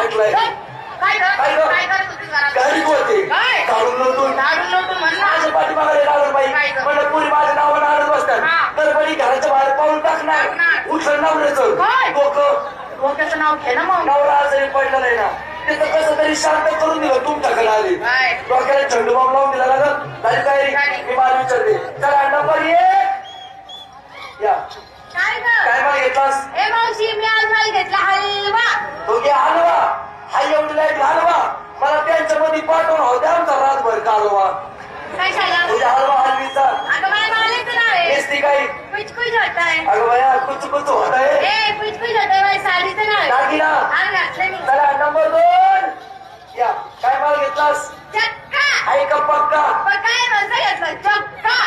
ऐकलाय काय तर बरी घराच्या बाहेर पाहून टाकणार. उठलं नवऱ्याचं. डोकं. डोक्याचं नाव घे ना मग. आजारी पडला नाही ना. तिथं कसं तरी शांत करून दिलं. तुमच्याकडे आली. डोक्याला झंडू बाब लावून दिला लागत झाली तयारी. मी मला विचारते. चला. मध्ये पाठवून होते आमचा रातभर कालवा. तुझ्या हलवा हलवीचा. काही. अगं बाया कुच कुच होत आहे. दागिना. चला नंबर दोन. या काय माल घेतलास? आहे का पक्का?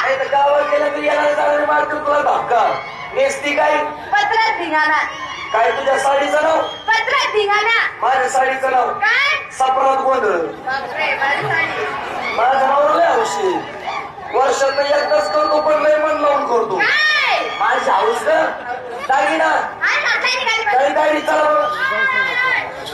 नाही तर गावात गेलं तरी येणार जाणारी मारतो तुला धक्का. नेसती काय तुझ्या साडीचं नाव? माझ्या साडीचं नाव काय? सपनात गोंधळ. बापरे माझी साडी. माझं नाव लय हौशी. वर्षात एकदाच करतो पण लय मन लावून करतो. काय? माझी हाऊस ना दागिना काय घातलंय निघाली काही दाढी चला बरं.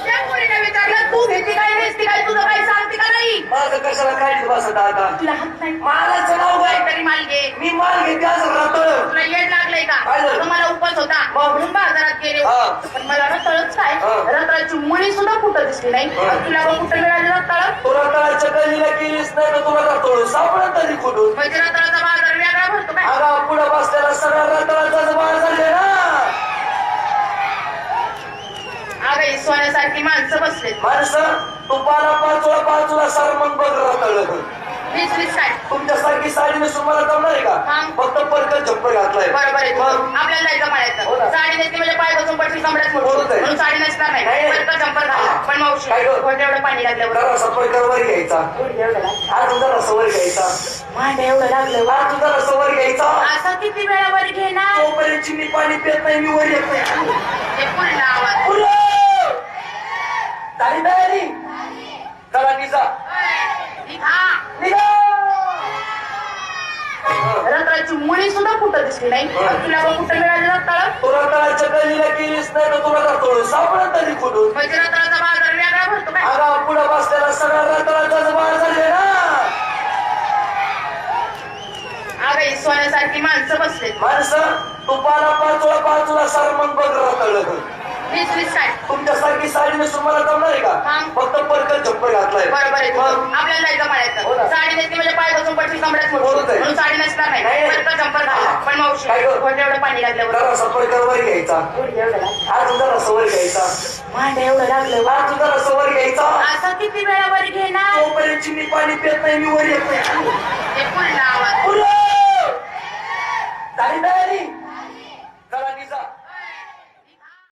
त्या मुलीने विचारलं तू घेते काय नेसती काय तुझं काय सांगते का नाही माझं कशाला काढीत बसत आता तुला हात नाही. मालाचं नाव काय तरी माल घे. मी माल घेते असं राहतोय तुला येड लागलंय का? काय झालं? मला उपास होता. मग? म्हणून बाजारात गेले. हा. पण मला रताळच काय? हा. रताळाची मुळी सुद्धा कुठं दिसली नाही? हा. आणि तुला मग कुठं मिळाली रताळ? तुला तळाच्या गल्लीला गेलीच नाही तर तुला राहतो सापडत तरी कुठून? म्हणजे रताळाचा बाजार वेगळा भरतो काय? आगा पुढे बसलेला सगळा रताळाचा बाळ झाले ना. अगं ही सोन्यासारखी माणसं बसले माणसं? तू पाला पाचोळा पाचोळा सर मग बघ रताळ वीस वीस तुमच्यासारखी साडी नेसून मला जमणार आहे का. फक्त परकत झप्पर घातलाय. बरोबर आहे मग? तुझं. आपल्याला जायचं हो. साडी म्हणजे पाय बसून बरोबर आहे. म्हणून साडी नेसणार नाही. नाही. परत जंपर घाला. पण मावशी काय गं? खोटं एवढं पाणी वर घ्यायचा. आज जरा सवर घ्यायचा. मांड एवढं लागलं आज जरा सवर घ्यायचा. असं किती वेळावर घेणार? तोपर्यंत मी पाणी पित नाही मी वर येत नाही. ते पूर्ण आवाज. पुरं! झाली तयारी चला निघा. रताळाची मुळी सुद्धा कुठं दिसली नाही? तुला कुठं मिळाली रताळ तुला तळाच्या गेलीच नाही तर तुला राहतो सापडत तरी कुठून? म्हणजे रताळाचा बाजार वेगळा भरतो काय आगा पुढे बसलेला सगळा रताळाचा बाळ झाले ना. अगं सोन्यासारखी माणसं बसले माणसं तू पाला पाचोळा पाचोळा सर मग बघ रताळ वीस वीस काय तुमच्यासारखी साडी नेसून मला जमणार आहे का? हा. फक्त परकत झप्पर घातलाय. बरोबर आहे. मग. आपल्याला जायचं हो. साडी नेसते म्हणजे पाय बसून बरोबर आहे. म्हणून साडी नेसणार नाही. नाही. परत जंपर घाला. पण मावशी काय गं? एवढं पाणी लागल्यावर जरा वर घ्यायचा. आज जरा सवर घ्यायचा. मांड एवढं लागलं. आज जरा सवर घ्यायचा. असं किती वेळावर घेणार? तोपर्यंत मी पाणी पित नाही मी वर येत नाही ते पुरं!